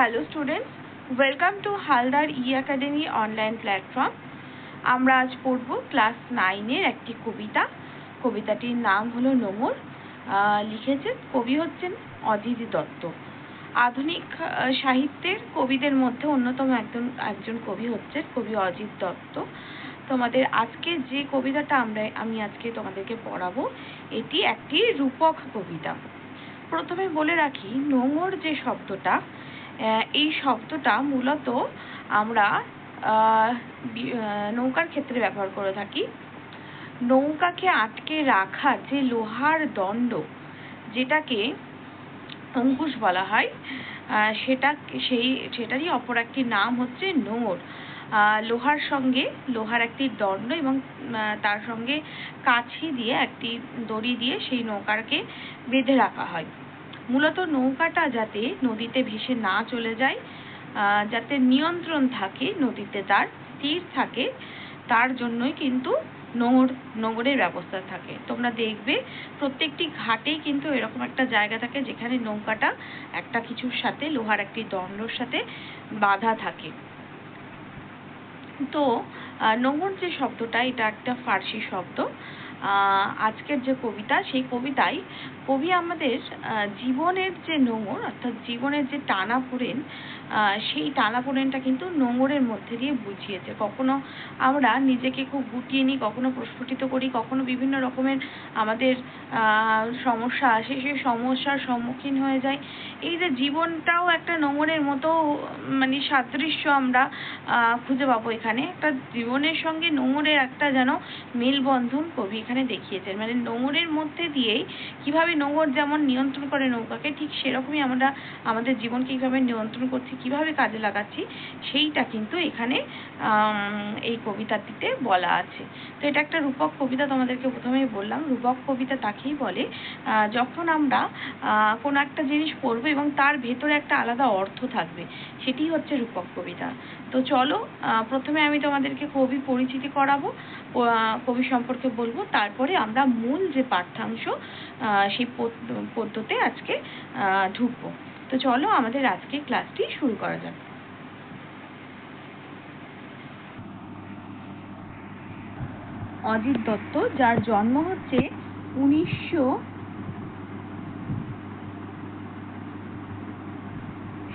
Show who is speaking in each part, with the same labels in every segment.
Speaker 1: Hello students welcome to Haldar E academy online platform আমরা আজ পড়ব ক্লাস নাইনের একটি কবিতা। কবিতাটির নাম হলো নোঙর। লিখেছেন কবি হচ্ছেন অজিত দত্ত। আধুনিক সাহিত্যের কবিদের মধ্যে অন্যতম একজন একজন কবি হচ্ছেন কবি অজিত দত্ত। তোমাদের আজকে যে কবিতাটা আমরা, আমি আজকে তোমাদেরকে পড়াবো, এটি একটি রূপক কবিতা। প্রথমে বলে রাখি, নোঙর যে শব্দটা এই শব্দটা মূলত আমরা নৌকার ক্ষেত্রে ব্যবহার করে থাকি। নৌকাকে আটকে রাখার যে লোহার দণ্ড যেটাকে অঙ্কুশ বলা হয় সেটা সেই সেটারই অপর একটি নাম হচ্ছে আহ, লোহার সঙ্গে লোহার একটি দণ্ড এবং তার সঙ্গে কাছি দিয়ে একটি দড়ি দিয়ে সেই নৌকাকে বেঁধে রাখা হয়। মূলত নৌকাটা যাতে নদীতে ভেসে না চলে যায় যাতে নিয়ন্ত্রণ থাকে নদীতে, তার স্থির থাকে, তার জন্যই কিন্তু নোঙর নোঙরের ব্যবস্থা থাকে। তোমরা দেখবে প্রত্যেকটি ঘাটেই কিন্তু এরকম একটা জায়গা থাকে যেখানে নৌকাটা একটা কিছুর সাথে, লোহার একটি দণ্ডর সাথে বাঁধা থাকে। তো নোঙর যে শব্দটা, এটা একটা ফার্সি শব্দ। আজকের যে কবিতা, সেই কবিতায় কবি আমাদের জীবনের যে নোঙর অর্থাৎ জীবনের যে টানাপোড়েন আহ, সেই টানাপোড়েনটা কিন্তু নোঙরের মধ্যে দিয়ে বুঝিয়েছে। কখনো আমরা নিজেকে খুব গুটিয়ে নিই কখনো প্রস্ফুটিত করি কখনো বিভিন্ন রকমের আমাদের সমস্যা আসে সেই সমস্যার সম্মুখীন হয়ে যাই। এই যে জীবনটাও একটা নোঙরের মতো মানে সাদৃশ্য আমরা খুঁজে পাবো এখানে। একটা জীবনের সঙ্গে নোঙরের একটা যেন মেলবন্ধন কবি এখানে দেখিয়েছেন। মানে নোঙরের মধ্যে দিয়েই কীভাবে নোঙর যেমন নিয়ন্ত্রণ করে নৌকাকে, ঠিক সেরকমই আমরা আমাদের জীবনকে কীভাবে নিয়ন্ত্রণ করছি, কীভাবে কাজে লাগাচ্ছি, সেইটা কিন্তু এখানে এই কবিতাটিতে বলা আছে। তো এটা একটা রূপক কবিতা তোমাদেরকে প্রথমেই বললাম। রূপক কবিতা তাকেই বলে যখন আমরা কোনো একটা জিনিস পড়ব এবং তার ভেতরে একটা আলাদা অর্থ থাকবে, সেটি হচ্ছে রূপক কবিতা। তো চলো প্রথমে আমি তোমাদেরকে কবি পরিচিতি করাবো কবি সম্পর্কে বলব, তারপরে আমরা মূল যে পাঠ্যাংশ সেই পদ্যতে আজকে ঢুকবো। তো চলো আমাদের আজকে ক্লাসটি শুরু করা যাক। অজিত দত্ত, যার জন্ম হচ্ছে উনিশশো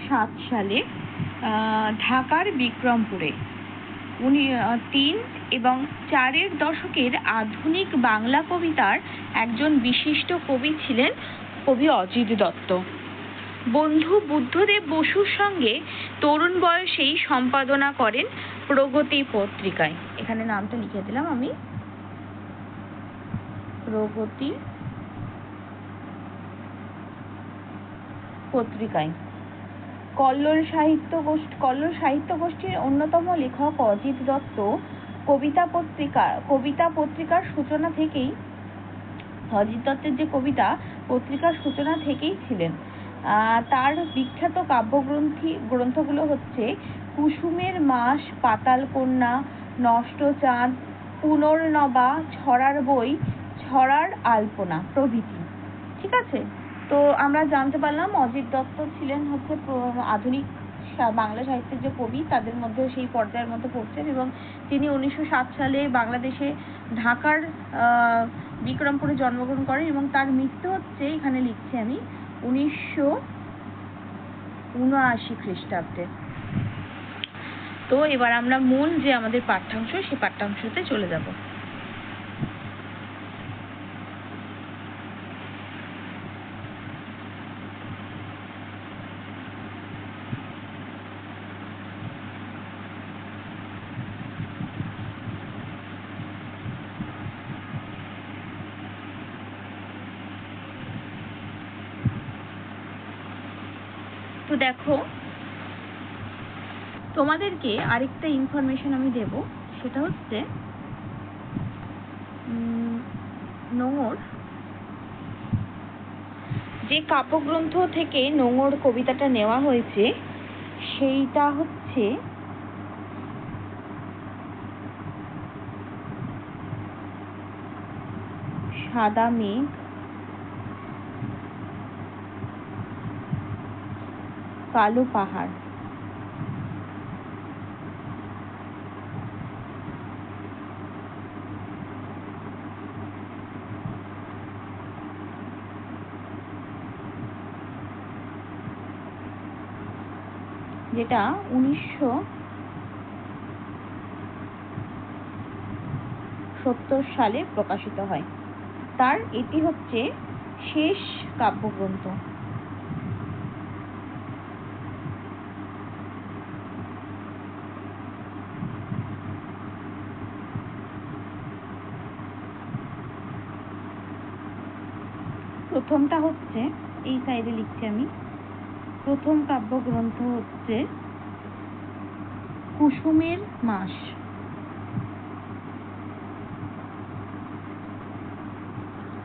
Speaker 1: সাত সালে ঢাকার বিক্রমপুরে। উনি তিন এবং চারের দশকের আধুনিক বাংলা কবিতার একজন বিশিষ্ট কবি ছিলেন কবি অজিত দত্ত। বন্ধু বুদ্ধদেব বসুর সঙ্গে তরুণ বয়সেই সম্পাদনা করেন প্রগতি পত্রিকায়। এখানে নামটা লিখে দিলাম আমি। প্রগতি পত্রিকায়। কল্লোল সাহিত্য গোষ্ঠী, কল্লোল সাহিত্য গোষ্ঠীর অন্যতম লেখক অজিত দত্ত কবিতা পত্রিকা, কবিতা পত্রিকার সূচনা থেকেই, অজিত দত্তের যে কবিতা পত্রিকার সূচনা থেকেই ছিলেন। তার বিখ্যাত কাব্যগ্রন্থি, গ্রন্থগুলো হচ্ছে কুসুমের মাস, পাতাল কন্যা, নষ্ট চাঁদ, পুনর্নবা, ছড়ার বই, ছড়ার আলপনা প্রভৃতি। ঠিক আছে? তো আমরা জানতে পারলাম অজিত দত্ত ছিলেন হচ্ছে আধুনিক বাংলা সাহিত্যের যে কবি, তাদের মধ্যে সেই পর্যায়ের মধ্যে পড়ছেন এবং তিনি উনিশশো সাত সালে বাংলাদেশে ঢাকার বিক্রমপুরে জন্মগ্রহণ করেন এবং তার মৃত্যু হচ্ছে এখানে লিখছি আমি, উনিশশো উনআশি খ্রিস্টাব্দে। তো এবার আমরা মূল যে আমাদের পাঠ্যাংশ, সেই পাঠ্যাংশতে চলে যাব তো দেখো। তোমাদেরকে আরেকটা ইনফরমেশন আমি দেব, সেটা হচ্ছে নোঙর। যে কাব্যগ্রন্থ থেকে নোঙর কবিতাটা নেওয়া হয়েছে, সেইটা হচ্ছে সাদা মেঘ। কালো পাহাড়। যেটা উনিশশো সত্তর সালে প্রকাশিত হয়। তার এটি হচ্ছে শেষ কাব্যগ্রন্থ। প্রথমটা হচ্ছে এই সাইডে লিখছি আমি। প্রথম কাব্যগ্রন্থ হচ্ছে কুসুমের মাস।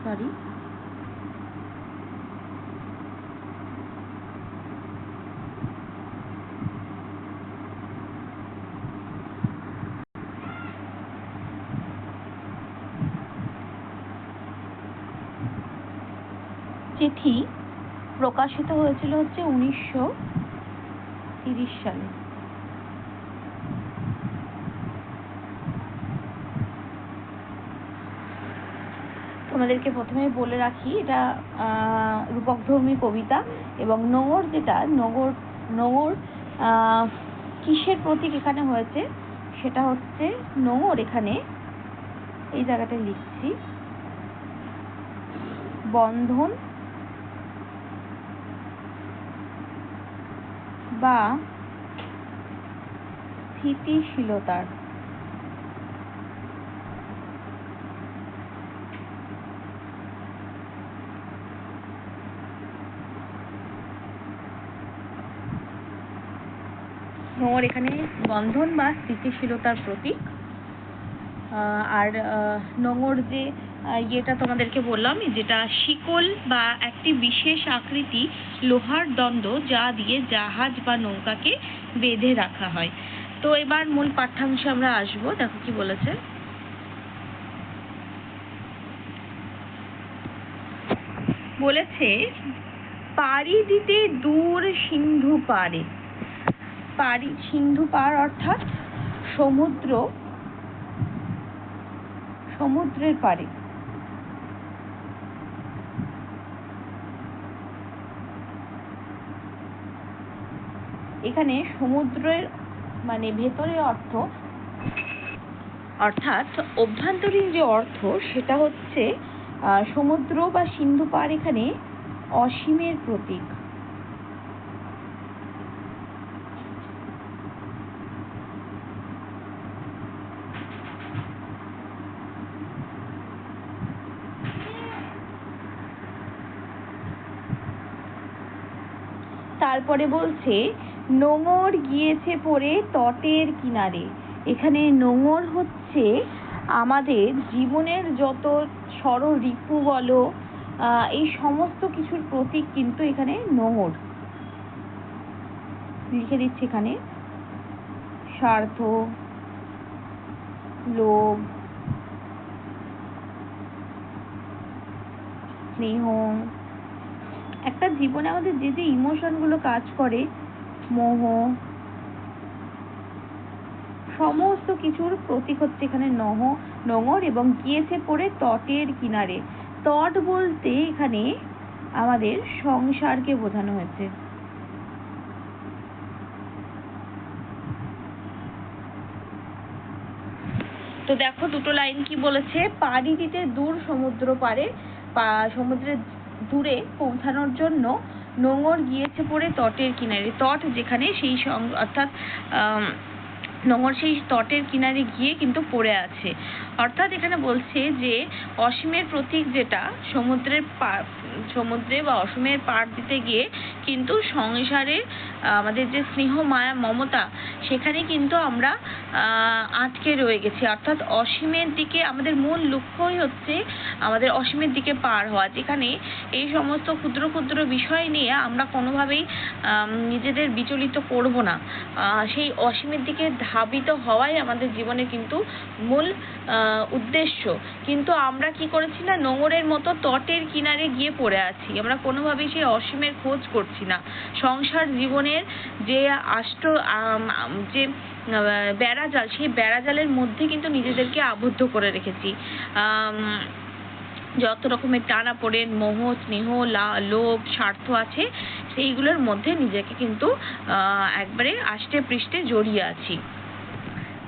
Speaker 1: সরি চিঠি প্রকাশিত হয়েছিল হচ্ছে উনিশশো তিরিশ সালে। তোমাদেরকে প্রথমে বলে রাখি এটা রূপকধর্মী কবিতা এবং নোঙর যেটা নোঙর আহ, কিসের প্রতীক এখানে হয়েছে? সেটা হচ্ছে নোঙর এখানে এই জায়গাটা লিখছি। বন্ধন বা স্থিতিশীলতার। নোংর এখানে বন্ধন বা স্থিতিশীলতার প্রতীক। আহ, আর আহ, নোঙর যে ইয়েটা তোমাদেরকে বললাম, যেটা শিকল বা একটি বিশেষ আকৃতি লোহার দণ্ড যা দিয়ে জাহাজ বা নৌকাকে বেঁধে রাখা হয়। তো এবার মূল পাঠ্যাংশে আমরা আসব, দেখো কি বলেছে। বলেছে, পাড়ি দিতে দূর সিন্ধু পারে পাড়ি, সিন্ধু পার অর্থাৎ সমুদ্র, সমুদ্রের পাড়ে। এখানে সমুদ্রের মানে ভেতরে অর্থ, অর্থাৎ অভ্যন্তরীণ যে অর্থ, সেটা হচ্ছে সমুদ্র বা সিন্ধু পার এখানে অসীমের প্রতীক। তারপরে বলছে নোঙর গিয়েছে পড়ে তটের কিনারে। এখানে নোঙর হচ্ছে আমাদের জীবনের যত ষড় রিপু বলো এই সমস্ত কিছুর প্রতীক কিন্তু এখানে নোঙর। লিখে দিচ্ছি এখানে, স্বার্থ, লোভ, স্নেহ। একটা জীবনে আমাদের যে যে ইমোশনগুলো কাজ করে মোহ সমস্ত কিছুর প্রতীক হচ্ছে এখানে নহ, নোঙর এবং গিয়েছে পড়ে তটের কিনারে। তট বলতে এখানে আমাদের সংসারকে বোঝানো হয়েছে। তো দেখো দুটো লাইন কি বলেছে? পাড়ি দিতে দূর সমুদ্র পারে সমুদ্রের দূরে পৌঁছানোর জন্য নোঙর গিয়েছে পড়ে তটের কিনারে। তট যেখানে সেই অর্থাৎ নোঙর সেই তটের কিনারে গিয়ে কিন্তু পড়ে আছে। অর্থাৎ এখানে বলছে যে, অসীমের প্রতীক যেটা, সমুদ্রের পা- সমুদ্রে বা অসীমের পার দিতে গিয়ে কিন্তু সংসারে আমাদের যে স্নেহ, মায়া, মমতা, সেখানে কিন্তু আমরা আটকে রয়ে গেছি। অর্থাৎ অসীমের দিকে আমাদের মূল লক্ষ্যই হচ্ছে আমাদের অসীমের দিকে পার হওয়া। যেখানে এই সমস্ত ক্ষুদ্র ক্ষুদ্র বিষয় নিয়ে আমরা কোনোভাবেই নিজেদের বিচলিত করব না। সেই অসীমের দিকে ধাবিত হওয়াই আমাদের জীবনে কিন্তু মূল উদ্দেশ্য। কিন্তু আমরা কি করেছি না, নোঙরের মতো তটের কিনারে গিয়ে পড়ে আছি। আমরা কোনোভাবেই সেই অসীমের খোঁজ করছি না। সংসার জীবনের যে আষ্ট যে বেড়াজাল, সেই বেড়াজালের মধ্যে কিন্তু নিজেদেরকে আবদ্ধ করে রেখেছি। যত রকমের টানা পড়েন মোহ, স্নেহ লোভ, স্বার্থ আছে, সেইগুলোর মধ্যে নিজেকে কিন্তু একবারে আষ্টে পৃষ্ঠে জড়িয়ে আছি।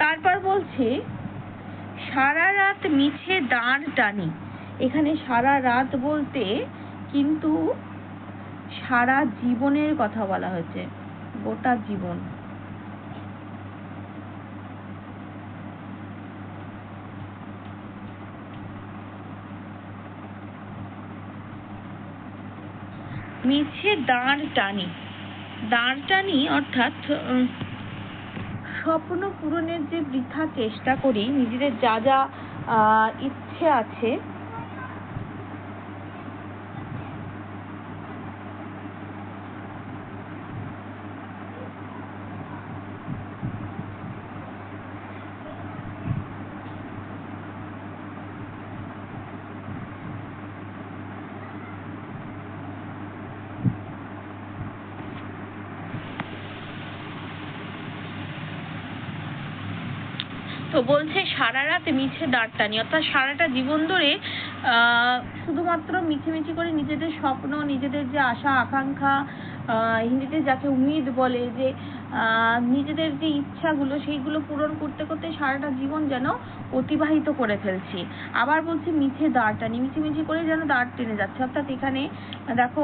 Speaker 1: তারপর বলছে, সারা রাত মিছে দাঁড় টানি। এখানে সারা রাত বলতে কিন্তু সারা জীবনের কথা বলা হয়েছে, গোটা জীবন। মিছে দাঁড় টানি। দাঁড় টানি অর্থাৎ স্বপ্ন পূরণের যে বৃথা চেষ্টা করি নিজেদের যা যা ইচ্ছে আছে তো বলছে সারা রাত মিছে দাঁড়টানি অর্থাৎ সারাটা জীবন ধরে শুধুমাত্র মিছিমিছি করে নিজেদের স্বপ্ন, নিজেদের যে আশা, আকাঙ্ক্ষা হিন্দিতে যাকে উমিদ বলে যে নিজেদের যে ইচ্ছাগুলো সেইগুলো পূরণ করতে করতে সারাটা জীবন যেন অতিবাহিত করে ফেলছি। আবার বলছি মিছে দাঁড় টানি মিছিমিছি করে যেন দাঁড় টেনে যাচ্ছে। অর্থাৎ এখানে দেখো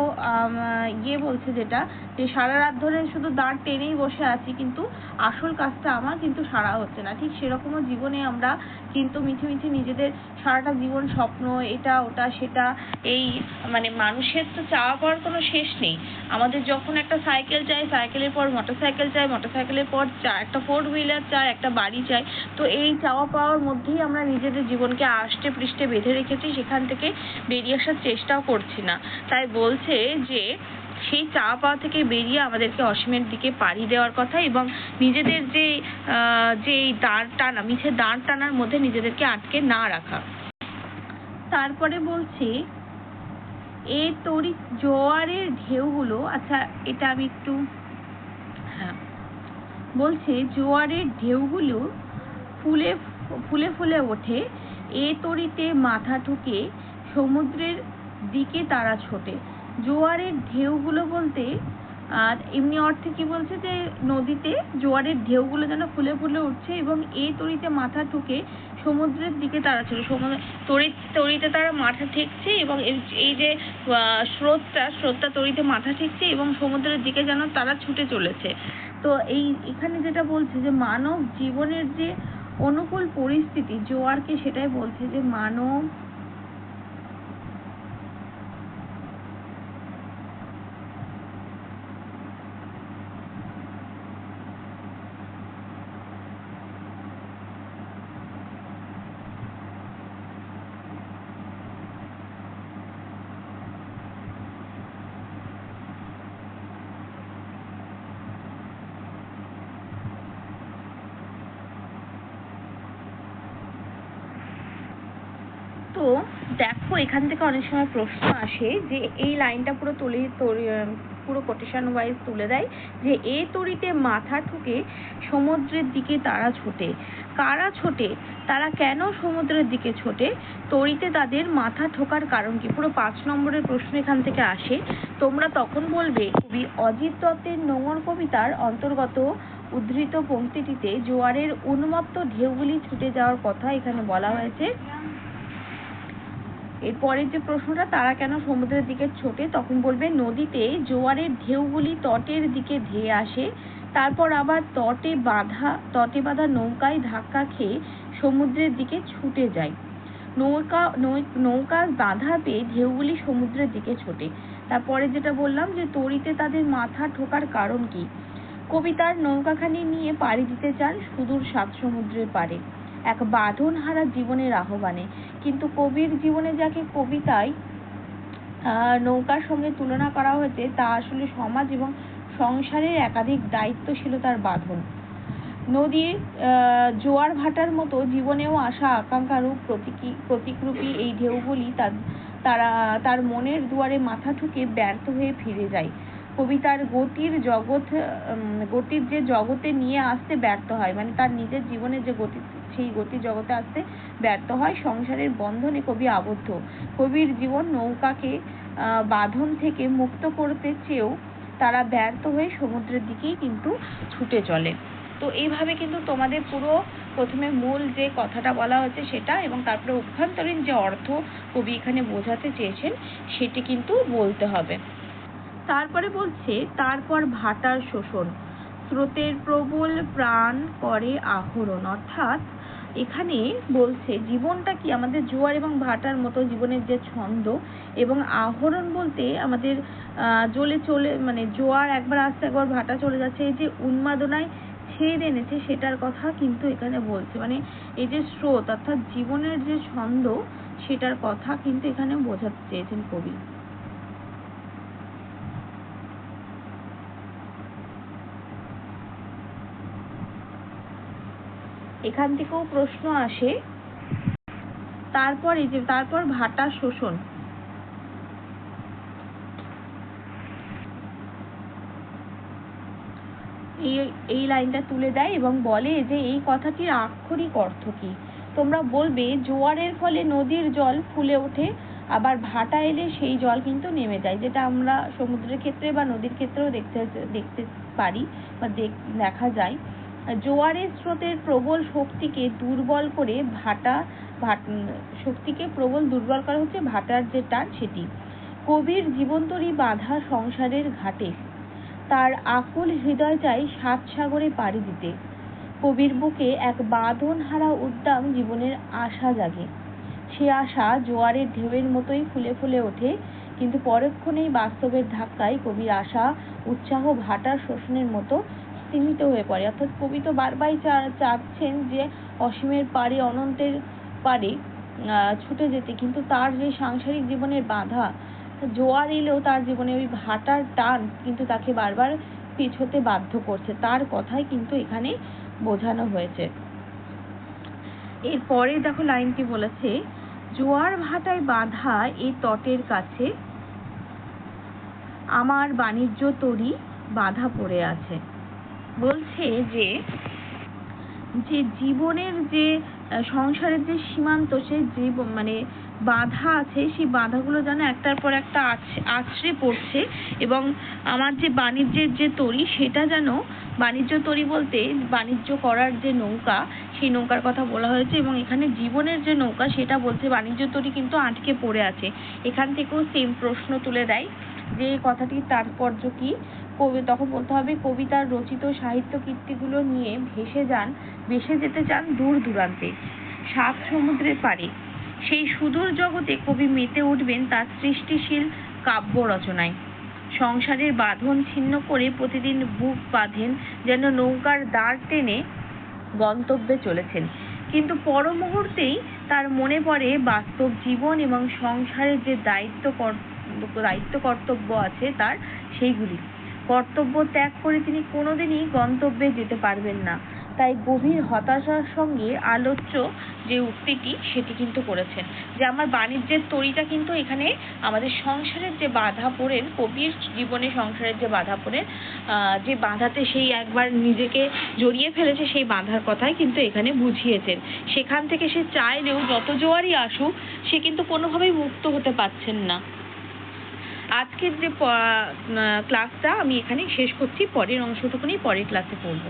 Speaker 1: ইয়ে বলছে যেটা যে সারা রাত ধরে শুধু দাঁড় টেনেই বসে আছি, কিন্তু আসল কাজটা আমার কিন্তু সারা হচ্ছে না। ঠিক সেরকমও জীবনে আমরা কিন্তু মিছিমিছি নিজেদের সারাটা জীবন স্বপ্ন, এটা, ওটা, সেটা, এই মানে মানুষের তো চাওয়া পাওয়ার কোনো শেষ নেই। আমাদের যখন একটা সাইকেল চাই সাইকেলের পর মোটর সাইকেল চাই মোটরসাইকেলের পর চা একটা ফোর হুইলার চাই একটা বাড়ি চাই তো এই চাওয়া পাওয়ার মধ্যেই আমরা নিজেদের জীবনকে আষ্টে পৃষ্ঠে বেঁধে রেখেছি, সেখান থেকে বেরিয়ে আসার চেষ্টাও করছি না। তাই বলছে যে, সেই চাওয়া পাওয়া থেকে বেরিয়ে আমাদেরকে অসীমের দিকে পাড়ি দেওয়ার কথা এবং নিজেদের যে যে এই দাঁড় টানা, মিছে দাঁড় টানার মধ্যে নিজেদেরকে আটকে না রাখা। তারপরে বলছি এ তরি জোয়ারের ঢেউগুলো আচ্ছা এটা আমি একটু বলছে, জোয়ারের ঢেউগুলো ফুলে ফুলে ফুলে ওঠে। এ তড়িতে মাথা ঠুকে সমুদ্রের দিকে তারা ছোটে। জোয়ারের ঢেউগুলো বলতে, আর এমনি অর্থে কি বলছে যে, নদীতে জোয়ারের ঢেউগুলো যেন ফুলে ফুলে উঠছে এবং এই তড়িতে মাথা ঠুকে সমুদ্রের দিকে তারা ছিল সমুদ্র তড়িৎ তড়িতে তারা মাথা ঠেকছে এবং এই- যে স্রোতটা স্রোতটা তড়িতে মাথা ঠেকছে এবং সমুদ্রের দিকে যেন তারা ছুটে চলেছে। তো এই, এখানে যেটা বলছে যে মানব জীবনের যে অনুকূল পরিস্থিতি, জোয়ারকে সেটাই বলছে যে মানব তো দেখো এখান থেকে অনেক সময় প্রশ্ন আসে যে এই লাইনটা পুরো তুলে পুরো কোটেশন ওয়াইজ তুলে দেয় যে এ তরিতে মাথা ঠুকে সমুদ্রের দিকে তারা ছোটে। কারা ছোটে? তারা কেন সমুদ্রের দিকে ছোটে? তরিতে তাদের মাথা ঠোকার কারণ কি? পুরো পাঁচ নম্বরের প্রশ্ন এখান থেকে আসে। তোমরা তখন বলবে, কবি অজিত দত্তের নোংর কবিতার অন্তর্গত উদ্ধৃত পংক্তিটিতে জোয়ারের উন্মত্ত ঢেউগুলি ছুটে যাওয়ার কথা এখানে বলা হয়েছে। এরপরের যে প্রশ্নটা, তারা কেন সমুদ্রের দিকে ছোটে? তখন বলবে, নদীতে জোয়ারের ঢেউগুলি তটের দিকে ধেয়ে আসে। তারপর আবার তটে বাঁধা তটে বাঁধা নৌকায় ধাক্কা খেয়ে সমুদ্রের দিকে ছুটে যায়। নৌকা নৌকা বাঁধা পেয়ে ঢেউগুলি সমুদ্রের দিকে ছোটে। তারপরে যেটা বললাম যে, তড়িতে তাদের মাথা ঠোকার কারণ কি? কবিতার নৌকাখানি নিয়ে পাড়ি দিতে চান সুদূর সাত সমুদ্রের পাড়ে। এক বাঁধনহারা জীবনের আহ্বানে। কিন্তু কবির জীবনে যাকে কবিতায় নৌকার সঙ্গে তুলনা করা হয়েছে, তা আসলে সমাজ এবং সংসারের একাধিক দায়িত্ব ছিল তার বাঁধন। নদীর জোয়ার ভাটার মতো জীবনেও আসা আকাঙ্ক্ষারূপ প্রতীকী, প্রতীকরূপী এই ঢেউগুলি তার, তারা, তার মনের দুয়ারে মাথা ঠুকে ব্যর্থ হয়ে ফিরে যায়। কবিতার গতির জগৎ গতির যে জগতে নিয়ে আসতে ব্যর্থ হয় মানে তার নিজের জীবনের যে গতি সেই গতির জগতে আসতে ব্যর্থ হয়। সংসারের বন্ধনে কবি আবদ্ধ। কবির জীবন নৌকাকে বাঁধন থেকে মুক্ত করতে চেয়েও তারা ব্যর্থ হয়ে সমুদ্রের দিকেই কিন্তু ছুটে চলে। তো এইভাবে কিন্তু তোমাদের পুরো প্রথমে মূল যে কথাটা বলা হয়েছে সেটা এবং তারপরে অভ্যন্তরীণ যে অর্থ কবি এখানে বোঝাতে চেয়েছেন সেটি কিন্তু বলতে হবে। তারপরে বলছে, তারপর ভাটার শোষণ। স্রোতের প্রবল প্রাণ করে আহরণ। অর্থাৎ এখানে বলছে, জীবনটা কি আমাদের জোয়ার এবং ভাটার মতো জীবনের যে ছন্দ এবং আহরণ বলতে আমাদের জ্বলে চলে মানে জোয়ার একবার আসছে, একবার ভাটা চলে যাচ্ছে, এই যে উন্মাদনায় ছেদ এনেছে সেটার কথা কিন্তু এখানে বলছে। মানে এই যে স্রোত, অর্থাৎ জীবনের যে ছন্দ, সেটার কথা কিন্তু এখানে বোঝাতে চেয়েছেন কবি। এখান থেকেও প্রশ্ন আসে, তারপর এই যে, তারপর ভাটা শোষণ। এই এই লাইনটা তুলে দেয় এবং বলে যে, এই কথাটির আক্ষরিক অর্থ কি? তোমরা বলবে, জোয়ারের ফলে নদীর জল ফুলে ওঠে, আবার ভাটা এলে সেই জল কিন্তু নেমে যায়, যেটা আমরা সমুদ্রের ক্ষেত্রে বা নদীর ক্ষেত্রেও দেখতে দেখতে পারি বা দেখ- দেখা যায়। জোয়ারের স্রোতের প্রবল শক্তিকে দুর্বল করে ভাটা, ভাট শক্তিকে প্রবল দুর্বল করা হচ্ছে ভাটার যে টান সেটি। কবির জীবন্তরী বাধা সংসারের ঘাটে। তার আকুল হৃদয় চাই সাত সাগরে পাড়ি দিতে। কবির বুকে এক বাঁধন হারা উদ্দাম জীবনের আশা জাগে। সে আশা জোয়ারের ঢেউয়ের মতোই ফুলে ফুলে ওঠে, কিন্তু পরক্ষণেই বাস্তবের ধাক্কায় কবির আশা, উৎসাহ ভাটার শোষণের মতো স্তীমিত হয়ে পড়ে। অর্থাৎ কবি তো বারবারই চাচ্ছেন যে অসীমের পারে অনন্তের পারে ছুটে যেতে। কিন্তু তার যে সাংসারিক জীবনের বাধা, জোয়ার এলেও তার জীবনে ওই ভাটার টান কিন্তু তাকে বারবার পিছোতে বাধ্য করছে। তার কথাই কিন্তু এখানে বোঝানো হয়েছে। এরপরে দেখো লাইনটি বলেছে, জোয়ার ভাটায় বাঁধা এই তটের কাছে, আমার বাণিজ্য তরি বাধা পড়ে আছে। বলছে যে যে জীবনের যে সংসারের যে সীমান্ত, সে জীব মানে বাধা আছে, সেই বাধাগুলো যেন একটার পর একটা আছ- আছড়ে পড়ছে এবং আমার যে বাণিজ্যের যে তরি, সেটা যেন বাণিজ্য তরি বলতে বাণিজ্য করার যে নৌকা, সেই নৌকার কথা বলা হয়েছে এবং এখানে জীবনের যে নৌকা, সেটা বলছে বাণিজ্য তরি কিন্তু আটকে পড়ে আছে। এখান থেকেও সেম প্রশ্ন তুলে দেয় যে কথাটির তাৎপর্য কি? কবি তখন বলতে হবে, কবিতার রচিত সাহিত্য কীর্তিগুলো নিয়ে ভেসে যান, ভেসে যেতে চান দূর দূরান্তে, সাত সমুদ্রের পাড়ে। সেই সুদূর জগতে কবি মেতে উঠবেন তার সৃষ্টিশীল কাব্য রচনায়। সংসারের বাঁধন ছিন্ন করে প্রতিদিন বুক বাঁধেন যেন নৌকার দাঁড় টেনে গন্তব্যে চলেছেন। কিন্তু পর মুহূর্তেই তার মনে পড়ে বাস্তব জীবন এবং সংসারের যে দায়িত্ব দায়িত্ব কর্তব্য আছে তার সেইগুলি। কর্তব্য ত্যাগ করে তিনি কোনোদিনই গন্তব্যে যেতে পারবেন না। তাই গভীর হতাশার সঙ্গে আলোচ্য যে উক্তিটি, সেটি কিন্তু করেছেন। যে আমার বাণিজ্যের তরিটা কিন্তু এখানে আমাদের সংসারের যে বাধা পড়েন, কবির জীবনে সংসারের যে বাধা পড়েন যে বাধাতে সেই একবার নিজেকে জড়িয়ে ফেলেছে, সেই বাধার কথাই কিন্তু এখানে বুঝিয়েছেন। সেখান থেকে সে চাইলেও যত জোয়ারই আসুক, সে কিন্তু কোনোভাবেই মুক্ত হতে পারছেন না। আজকের যে ক্লাসটা আমি এখানেই শেষ করছি। পরের অংশটুকুনি পরের ক্লাসে পড়ব।